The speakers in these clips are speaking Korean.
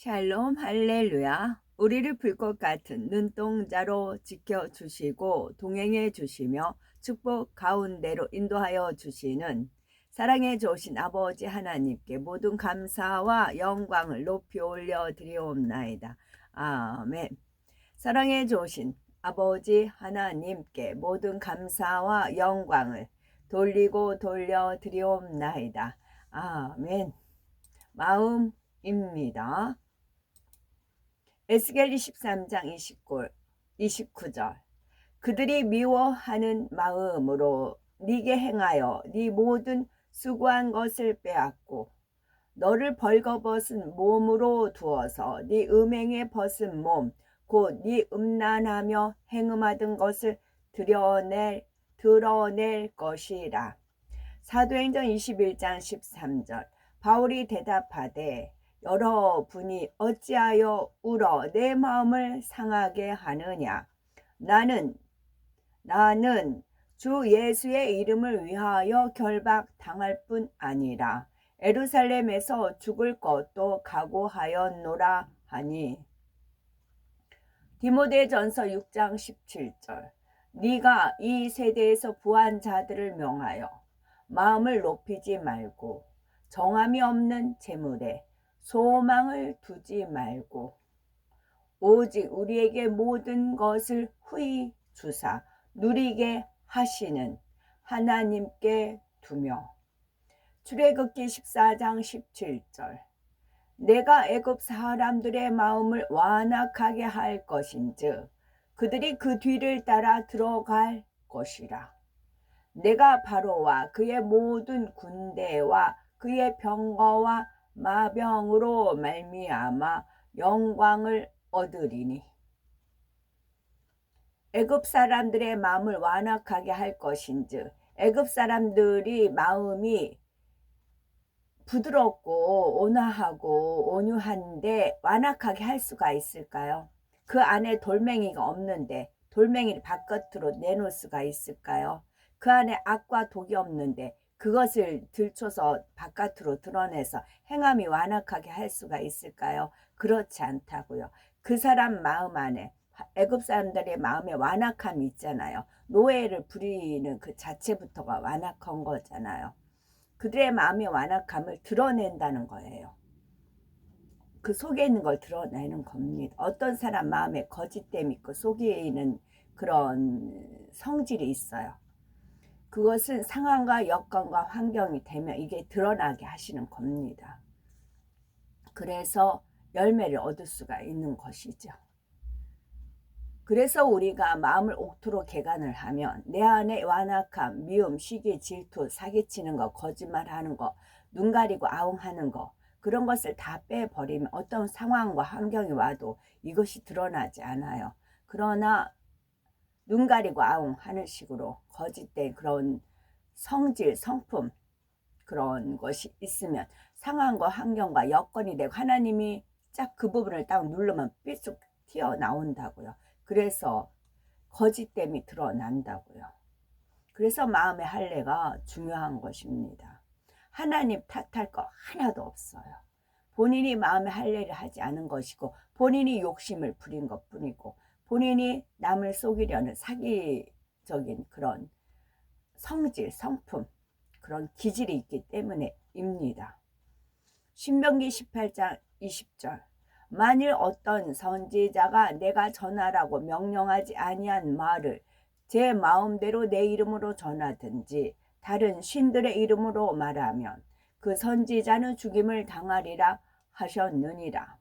샬롬 할렐루야. 우리를 불꽃 같은 눈동자로 지켜 주시고 동행해 주시며 축복 가운데로 인도하여 주시는 사랑해 주신 아버지 하나님께 모든 감사와 영광을 높이 올려 드리옵나이다. 아멘. 사랑해 주신 아버지 하나님께 모든 감사와 영광을 돌리고 돌려 드리옵나이다. 아멘. 마음입니다. 에스겔 23장 29, 29절. 그들이 미워하는 마음으로 네게 행하여 네 모든 수고한 것을 빼앗고 너를 벌거벗은 몸으로 두어서 네 음행에 벗은 몸 곧 네 음란하며 행음하던 것을 드러낼 드러낼 것이라. 사도행전 21장 13절. 바울이 대답하되 여러분이 어찌하여 울어 내 마음을 상하게 하느냐? 나는 나는 주 예수의 이름을 위하여 결박 당할 뿐 아니라 에루살렘에서 죽을 것도 각오하였노라 하니. 디모데전서 6장 17절. 네가 이 세대에서 부한 자들을 명하여 마음을 높이지 말고 정함이 없는 재물에 소망을 두지 말고 오직 우리에게 모든 것을 후히 주사 누리게 하시는 하나님께 두며 출애굽기 14장 17절 내가 애굽 사람들의 마음을 완악하게 할 것인즉 그들이 그 뒤를 따라 들어갈 것이라. 내가 바로와 그의 모든 군대와 그의 병거와 마병으로 말미암아 영광을 얻으리니 애굽 사람들의 마음을 완악하게 할 것인즉 애굽 사람들이 마음이 부드럽고 온화하고 온유한데 완악하게 할 수가 있을까요? 그 안에 돌멩이가 없는데 돌멩이를 바깥으로 내놓을 수가 있을까요? 그 안에 악과 독이 없는데 그것을 들춰서 바깥으로 드러내서 행함이 완악하게 할 수가 있을까요? 그렇지 않다고요. 그 사람 마음 안에 애굽 사람들의 마음에 완악함이 있잖아요. 노예를 부리는 그 자체부터가 완악한 거잖아요. 그들의 마음의 완악함을 드러낸다는 거예요. 그 속에 있는 걸 드러내는 겁니다. 어떤 사람 마음에 거짓됨이 있고 속에 있는 그런 성질이 있어요. 그것은 상황과 여건과 환경이 되면 이게 드러나게 하시는 겁니다. 그래서 열매를 얻을 수가 있는 것이죠. 그래서 우리가 마음을 옥토로 개간을 하면 내 안에 완악함, 미움, 시기, 질투, 사기치는 거, 거짓말하는 거, 눈 가리고 아웅하는 거 그런 것을 다 빼버리면 어떤 상황과 환경이 와도 이것이 드러나지 않아요. 그러나 눈 가리고 아웅 하는 식으로 거짓된 그런 성질, 성품 그런 것이 있으면 상황과 환경과 여건이 되고 하나님이 딱 그 부분을 딱 누르면 삐쭉 튀어나온다고요. 그래서 거짓됨이 드러난다고요. 그래서 마음의 할례가 중요한 것입니다. 하나님 탓할 거 하나도 없어요. 본인이 마음의 할례를 하지 않은 것이고 본인이 욕심을 부린 것뿐이고 본인이 남을 속이려는 사기적인 그런 성질, 성품, 그런 기질이 있기 때문에입니다. 신명기 18장 20절 만일 어떤 선지자가 내가 전하라고 명령하지 아니한 말을 제 마음대로 내 이름으로 전하든지 다른 신들의 이름으로 말하면 그 선지자는 죽임을 당하리라 하셨느니라.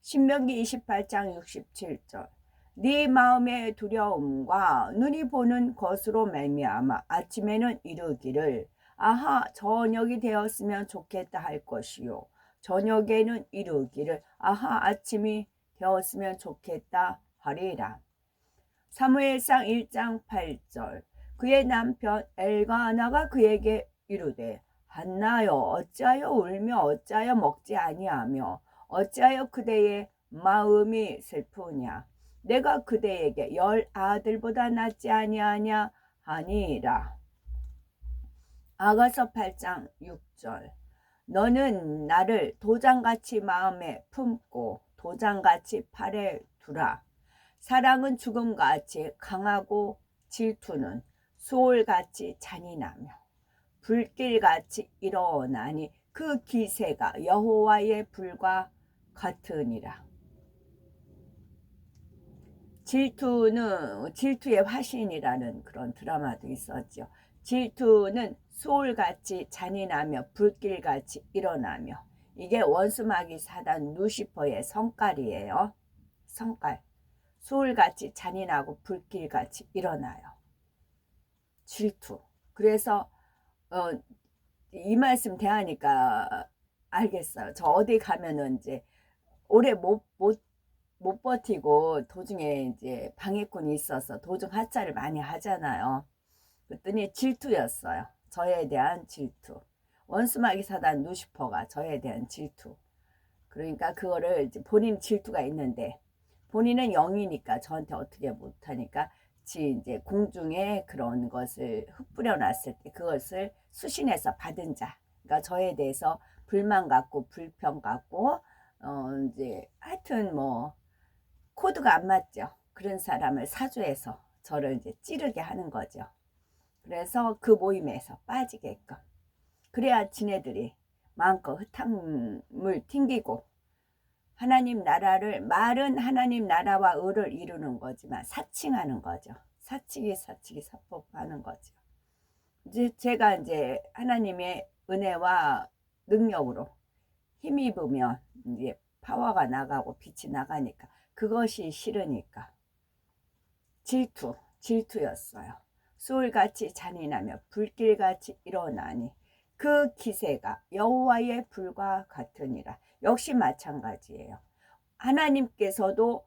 신명기 28장 67절 네 마음의 두려움과 눈이 보는 것으로 말미암아 아침에는 이르기를 아하 저녁이 되었으면 좋겠다 할 것이요. 저녁에는 이르기를 아하 아침이 되었으면 좋겠다 하리라. 사무엘상 1장 8절. 그의 남편 엘가나가 그에게 이르되 한나여 어찌하여 울며 어찌하여 먹지 아니하며 어찌하여 그대의 마음이 슬프냐 내가 그대에게 열 아들보다 낫지 아니하냐 하니라. 아가서 8장 6절 너는 나를 도장같이 마음에 품고 도장같이 팔에 두라. 사랑은 죽음같이 강하고 질투는 소울같이 잔인하며 불길같이 일어나니 그 기세가 여호와의 불과 같으니라. 질투는 질투의 화신이라는 그런 드라마도 있었죠. 질투는 소울같이 잔인하며 불길같이 일어나며 이게 원수마귀 사단 루시퍼의 성깔이에요. 성깔. 소울같이 잔인하고 불길같이 일어나요. 질투. 그래서 어, 이 말씀 대하니까 알겠어요. 저 어디 가면은 이제 오래 못, 못, 못 버티고 도중에 이제 방해꾼이 있어서 도중 하차를 많이 하잖아요. 그랬더니 질투였어요. 저에 대한 질투. 원수마귀 사단 루시퍼가 저에 대한 질투. 그러니까 그거를 본인 질투가 있는데 본인은 영이니까 저한테 어떻게 못하니까 지 이제 공중에 그런 것을 흩뿌려 놨을 때 그것을 수신해서 받은 자. 그러니까 저에 대해서 불만 갖고 불평 갖고 어 이제 하여튼 뭐 코드가 안 맞죠. 그런 사람을 사주해서 저를 이제 찌르게 하는 거죠. 그래서 그 모임에서 빠지게끔. 그래야 지네들이 마음껏 흙탕물 튕기고 하나님 나라를 말은 하나님 나라와 의를 이루는 거지만 사칭하는 거죠. 사치기 사치기 사법하는 거죠. 이제 제가 이제 하나님의 은혜와 능력으로 힘입으면 이제 파워가 나가고 빛이 나가니까 그것이 싫으니까 질투 질투였어요. 소울같이 잔인하며 불길같이 일어나니 그 기세가 여호와의 불과 같으니라. 역시 마찬가지예요. 하나님께서도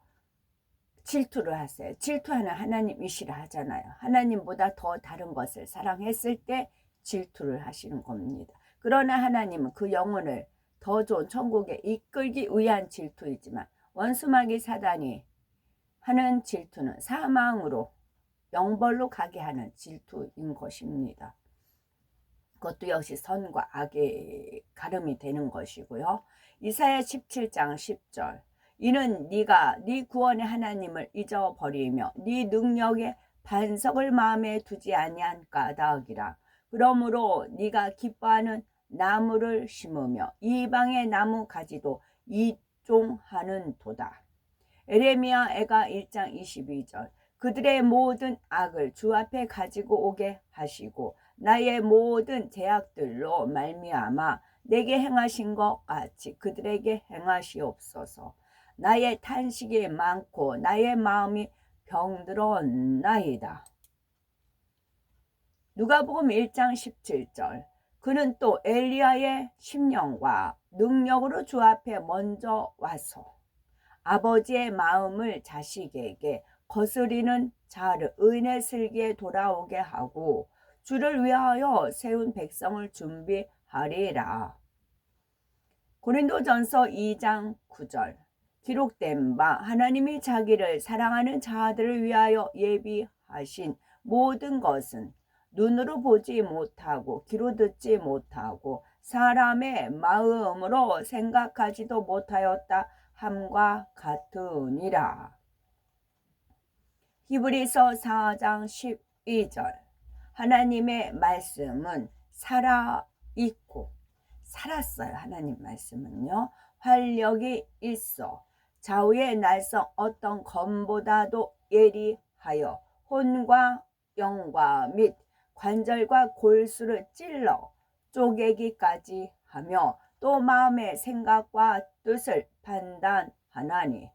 질투를 하세요. 질투하는 하나님이시라 하잖아요. 하나님보다 더 다른 것을 사랑했을 때 질투를 하시는 겁니다. 그러나 하나님은 그 영혼을 더 좋은 천국에 이끌기 위한 질투이지만 원수마귀 사단이 하는 질투는 사망으로 영벌로 가게 하는 질투인 것입니다. 그것도 역시 선과 악의 가름이 되는 것이고요. 이사야 17장 10절 이는 네가 네 구원의 하나님을 잊어버리며 네 능력의 반석을 마음에 두지 아니한 까닭이라 그러므로 네가 기뻐하는 나무를 심으며 이방의 나무 가지도 이 종하는 도다. 에레미야 애가 1장 22절 그들의 모든 악을 주 앞에 가지고 오게 하시고 나의 모든 제약들로 말미암아 내게 행하신 것 같이 그들에게 행하시옵소서. 나의 탄식이 많고 나의 마음이 병들었나이다. 누가복음 1장 17절 그는 또 엘리야의 심령과 능력으로 주 앞에 먼저 와서 아버지의 마음을 자식에게 거스리는 자를 의인의 슬기에 돌아오게 하고 주를 위하여 세운 백성을 준비하리라. 고린도전서 2장 9절 기록된 바 하나님이 자기를 사랑하는 자들을 위하여 예비하신 모든 것은 눈으로 보지 못하고 귀로 듣지 못하고 사람의 마음으로 생각하지도 못하였다 함과 같으니라. 히브리서 4장 12절 하나님의 말씀은 살아 있고 살았어요. 하나님 말씀은요. 활력이 있어 좌우의 날성 어떤 검보다도 예리하여 혼과 영과 및 관절과 골수를 찔러 쪼개기까지 하며 또 마음의 생각과 뜻을 판단하나니.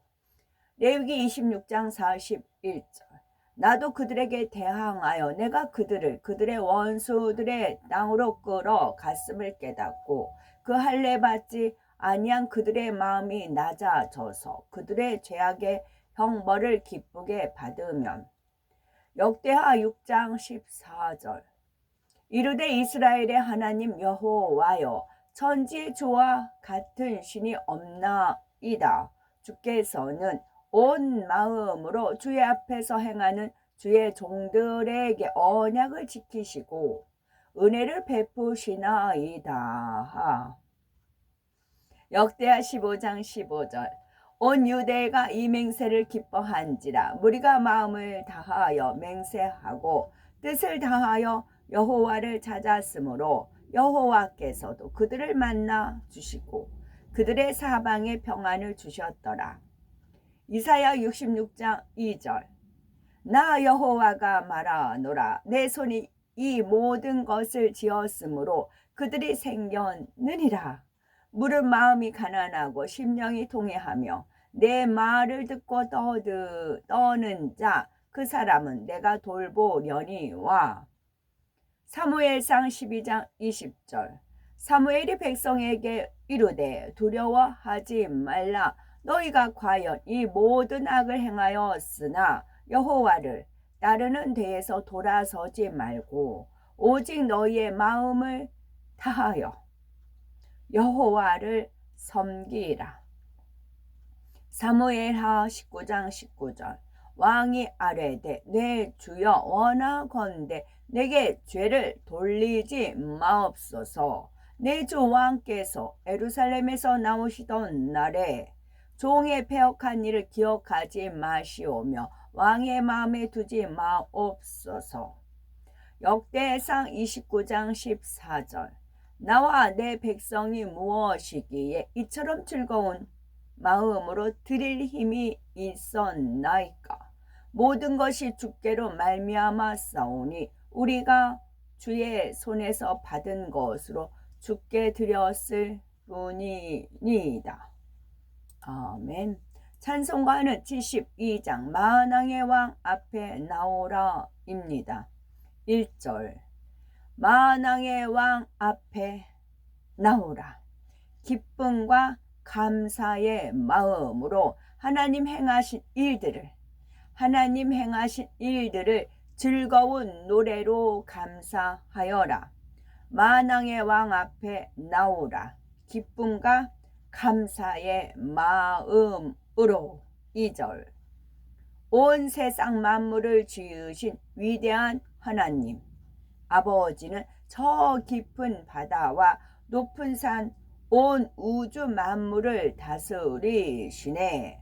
레위기 26장 41절. 나도 그들에게 대항하여 내가 그들을 그들의 원수들의 땅으로 끌어 갔음을 깨닫고 그 할례 받지 아니한 그들의 마음이 낮아져서 그들의 죄악의 형벌을 기쁘게 받으면 역대하 6장 14절. 이르되 이스라엘의 하나님 여호와여 천지 주와 같은 신이 없나이다. 주께서는 온 마음으로 주의 앞에서 행하는 주의 종들에게 언약을 지키시고 은혜를 베푸시나이다. 역대하 15장 15절 온 유대가 이 맹세를 기뻐한지라 무리가 마음을 다하여 맹세하고 뜻을 다하여 여호와를 찾았으므로 여호와께서도 그들을 만나 주시고 그들의 사방에 평안을 주셨더라. 이사야 66장 2절 나 여호와가 말하노라 내 손이 이 모든 것을 지었으므로 그들이 생겼느니라. 물은 마음이 가난하고 심령이 통해하며 내 말을 듣고 떠드, 떠는 자 그 사람은 내가 돌보려니와. 사무엘상 12장 20절. 사무엘이 백성에게 이르되 두려워하지 말라. 너희가 과연 이 모든 악을 행하였으나 여호와를 따르는 데에서 돌아서지 말고 오직 너희의 마음을 다하여 여호와를 섬기라. 사무엘하 19장 19절. 왕이 아뢰되 내 주여 원하건대 내게 죄를 돌리지 마옵소서. 내 주 왕께서 에루살렘에서 나오시던 날에 종의 폐역한 일을 기억하지 마시오며 왕의 마음에 두지 마옵소서. 역대상 29장 14절. 나와 내 백성이 무엇이기에 이처럼 즐거운 마음으로 드릴 힘이 있었나이까 모든 것이 주께로 말미암아 싸우니 우리가 주의 손에서 받은 것으로 주께 드렸을 뿐이니이다. 아멘. 찬송가는 72장 만왕의 왕 앞에 나오라입니다. 1절 만왕의 왕 앞에 나오라. 기쁨과 감사의 마음으로 하나님 행하신 일들을 하나님 행하신 일들을 즐거운 노래로 감사하여라. 만왕의 왕 앞에 나오라. 기쁨과 감사의 마음으로 2절 온 세상 만물을 지으신 위대한 하나님 아버지는 저 깊은 바다와 높은 산 온 우주 만물을 다스리시네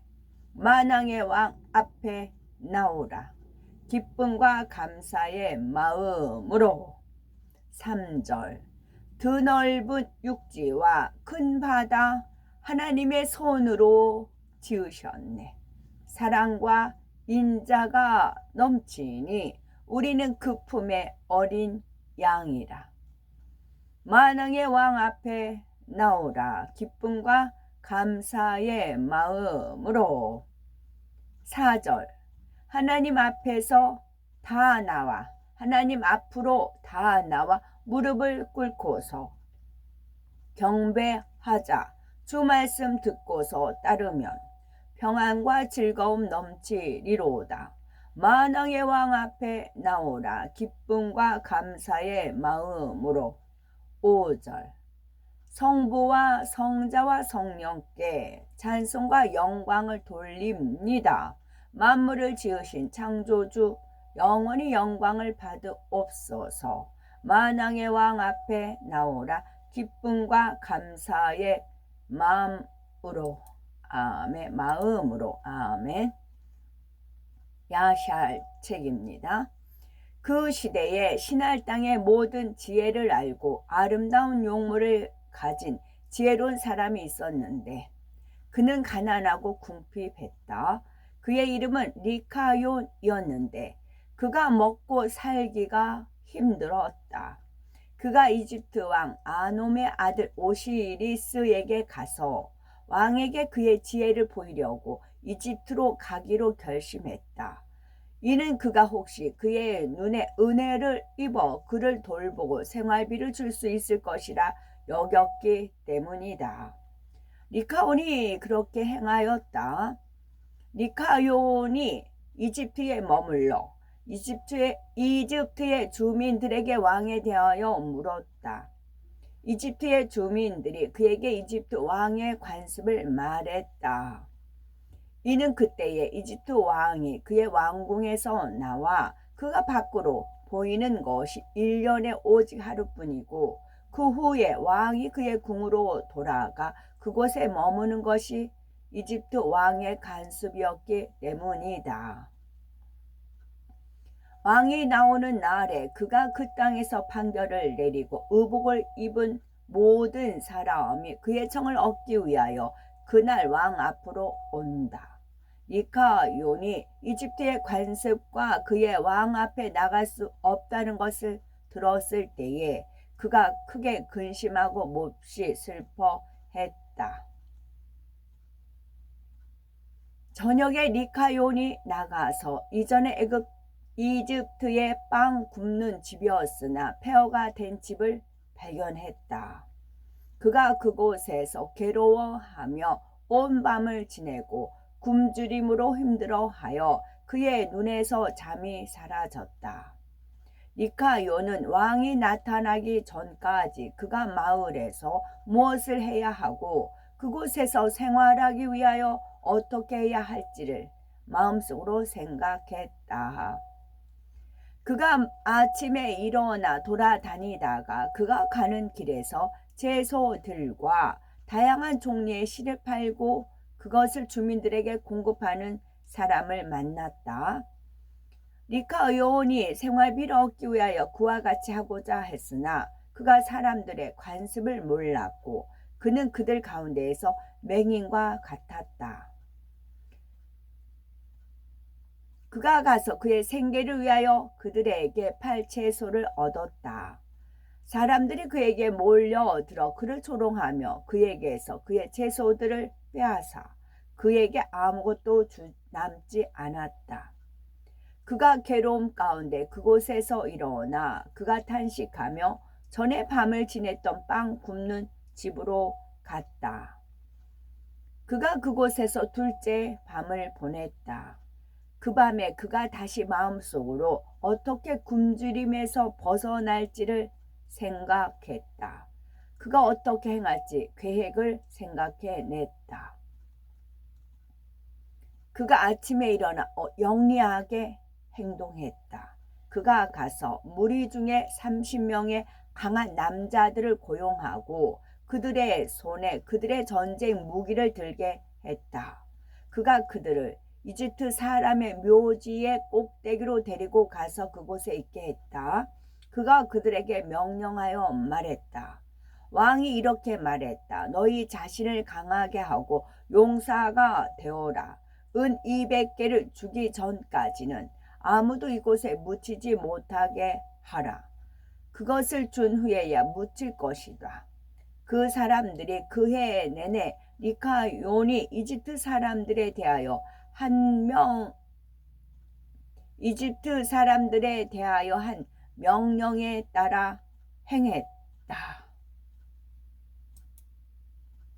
만왕의 왕 앞에 나오라 기쁨과 감사의 마음으로 3절 드넓은 육지와 큰 바다 하나님의 손으로 지으셨네. 사랑과 인자가 넘치니 우리는 그 품의 어린 양이라. 만왕의 왕 앞에 나오라. 기쁨과 감사의 마음으로. 4절. 하나님 앞에서 다 나와. 하나님 앞으로 다 나와 무릎을 꿇고서 경배하자. 주 말씀 듣고서 따르면 평안과 즐거움 넘치리로다. 만왕의 왕 앞에 나오라. 기쁨과 감사의 마음으로. 5절 성부와 성자와 성령께 찬송과 영광을 돌립니다. 만물을 지으신 창조주 영원히 영광을 받으옵소서. 만왕의 왕 앞에 나오라 기쁨과 감사의 마음으로 아멘 마음으로 아멘 야샬 책입니다. 그 시대에 신할 땅의 모든 지혜를 알고 아름다운 용모를 가진 지혜로운 사람이 있었는데 그는 가난하고 궁핍했다. 그의 이름은 리카온이었는데 그가 먹고 살기가 힘들었다. 그가 이집트 왕 아놈의 아들 오시리스에게 가서 왕에게 그의 지혜를 보이려고 이집트로 가기로 결심했다. 이는 그가 혹시 그의 눈에 은혜를 입어 그를 돌보고 생활비를 줄 수 있을 것이라 여겼기 때문이다. 리카온이 그렇게 행하였다. 리카온이 이집트에 머물러 이집트의, 이집트의 주민들에게 왕에 대하여 물었다. 이집트의 주민들이 그에게 이집트 왕의 관습을 말했다. 이는 그때에 이집트 왕이 그의 왕궁에서 나와 그가 밖으로 보이는 것이 1년에 오직 하루뿐이고 그 후에 왕이 그의 궁으로 돌아가 그곳에 머무는 것이 이집트 왕의 간섭이었기 때문이다. 왕이 나오는 날에 그가 그 땅에서 판결을 내리고 의복을 입은 모든 사람이 그의 청을 얻기 위하여 그날 왕 앞으로 온다. 니카용이 이집트의 관습과 그의 왕 앞에 나갈 수 없다는 것을 들었을 때에 그가 크게 근심하고 몹시 슬퍼했다. 저녁에 니카용이 나가서 이전에 애굽 이집트의 빵 굽는 집이었으나 폐허가 된 집을 발견했다. 그가 그곳에서 괴로워하며 온 밤을 지내고 굶주림으로 힘들어하여 그의 눈에서 잠이 사라졌다. 니카요는 왕이 나타나기 전까지 그가 마을에서 무엇을 해야 하고 그곳에서 생활하기 위하여 어떻게 해야 할지를 마음속으로 생각했다. 그가 아침에 일어나 돌아다니다가 그가 가는 길에서 채소들과 다양한 종류의 씨를 팔고 그것을 주민들에게 공급하는 사람을 만났다. 리카 의원이 생활비를 얻기 위하여 그와 같이 하고자 했으나 그가 사람들의 관습을 몰랐고 그는 그들 가운데에서 맹인과 같았다. 그가 가서 그의 생계를 위하여 그들에게 팔 채소를 얻었다. 사람들이 그에게 몰려들어 그를 조롱하며 그에게서 그의 채소들을 빼앗아 그에게 아무것도 주, 남지 않았다. 그가 괴로움 가운데 그곳에서 일어나 그가 탄식하며 전에 밤을 지냈던 빵 굽는 집으로 갔다. 그가 그곳에서 둘째 밤을 보냈다. 그 밤에 그가 다시 마음속으로 어떻게 굶주림에서 벗어날지를 생각했다. 그가 어떻게 행할지 계획을 생각해 냈다. 그가 아침에 일어나 어, 영리하게 행동했다. 그가 가서 무리 중에 30명의 강한 남자들을 고용하고 그들의 손에 그들의 전쟁 무기를 들게 했다. 그가 그들을 이집트 사람의 묘지의 꼭대기로 데리고 가서 그곳에 있게 했다. 그가 그들에게 명령하여 말했다. 왕이 이렇게 말했다. 너희 자신을 강하게 하고 용사가 되어라. 은 200개를 주기 전까지는 아무도 이곳에 묻히지 못하게 하라. 그것을 준 후에야 묻힐 것이다. 그 사람들이 그 해 내내 니카요니 이집트 사람들에 대하여 한 명 이집트 사람들에 대하여 한 명령에 따라 행했다.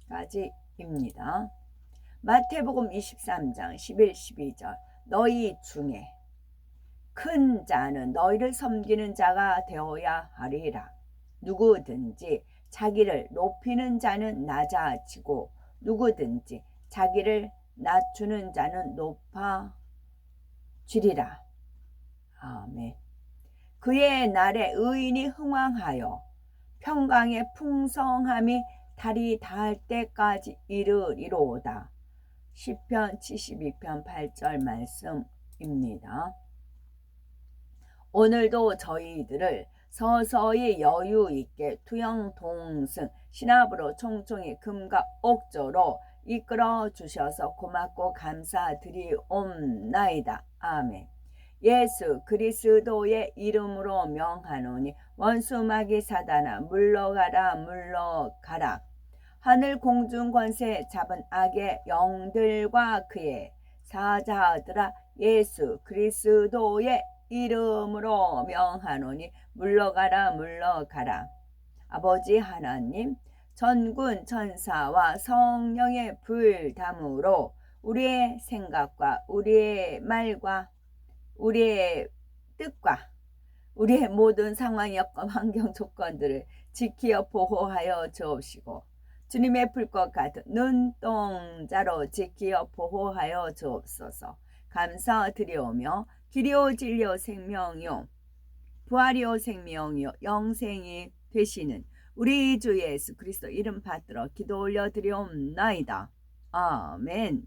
까지입니다. 마태복음 23장 11, 12절 너희 중에 큰 자는 너희를 섬기는 자가 되어야 하리라. 누구든지 자기를 높이는 자는 낮아지고 누구든지 자기를 낮추는 자는 높아지리라. 아멘. 그의 날에 의인이 흥왕하여 평강의 풍성함이 달이 닿을 때까지 이르리로다. 시편 72편 8절 말씀입니다. 오늘도 저희들을 서서히 여유 있게 투영 동승 신압으로 총총히 금과 옥조로 이끌어 주셔서 고맙고 감사드리옵나이다. 아멘. 예수 그리스도의 이름으로 명하노니 원수 마귀 사단아 물러가라 물러가라 하늘 공중 권세 잡은 악의 영들과 그의 사자들아 예수 그리스도의 이름으로 명하노니 물러가라 물러가라. 아버지 하나님 전군 천사와 성령의 불담으로 우리의 생각과 우리의 말과 우리의 뜻과 우리의 모든 상황 여건 환경 조건들을 지키어 보호하여 주옵시고 주님의 불것 같은 눈동자로 지키어 보호하여 주옵소서. 감사드리오며 길이오 진리오 생명이요 부활이오 생명이요 영생이 되시는 우리 주 예수 그리스도 이름 받들어 기도 올려드리옵나이다. 아멘.